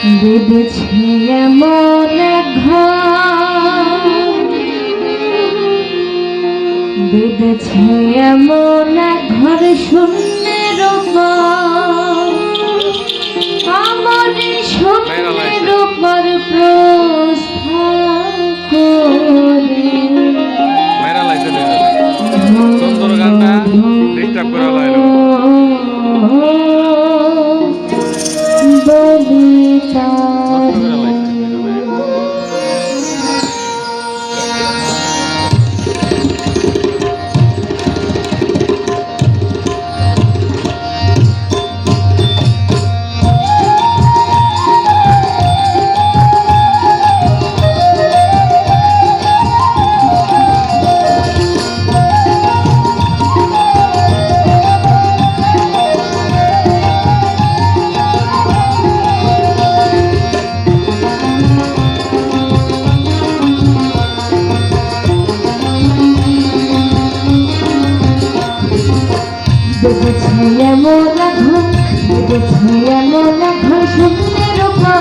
বেঁধেছি এমন ঘর। বেঁধেছি এমন ঘর শূন্যের আমার শূন্যের উপর সুন্দর গানটা ডিস্টার্ব song. ছিলে মন ঘুষ ছিলে মন ঘুষ রূপা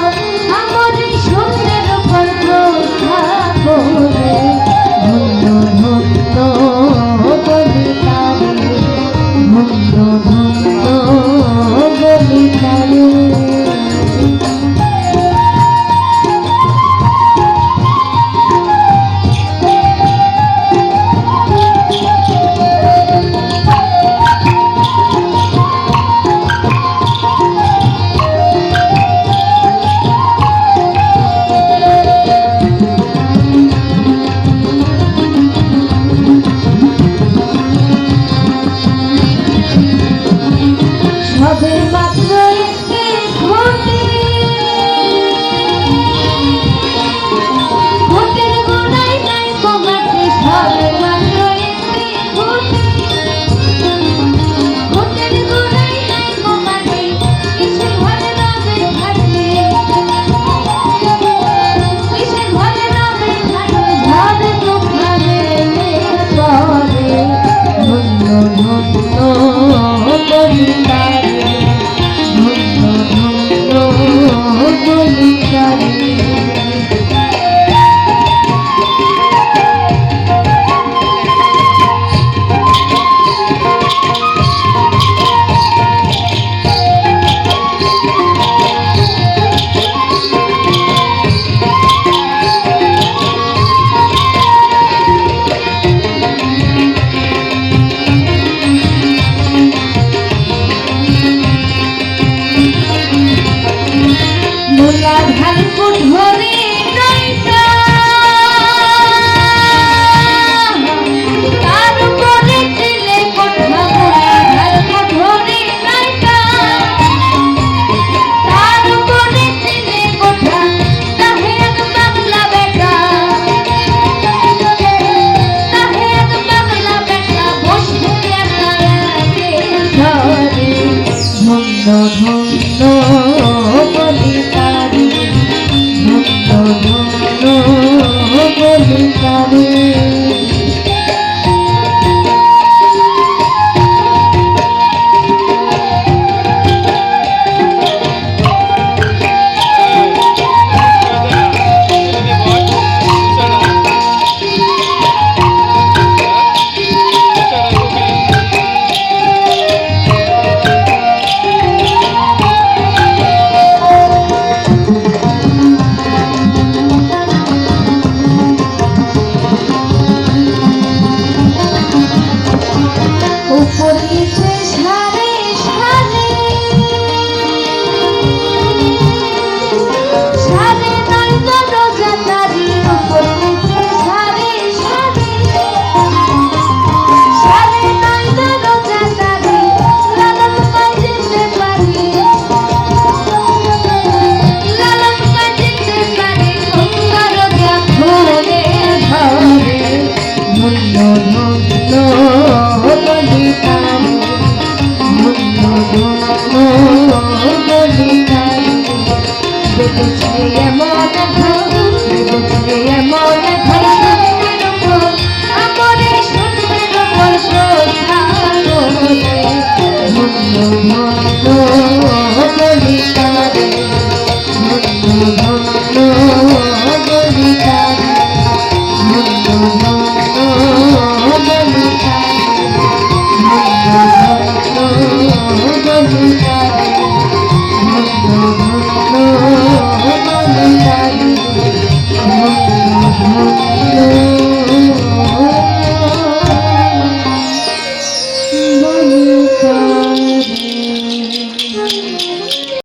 ধন্য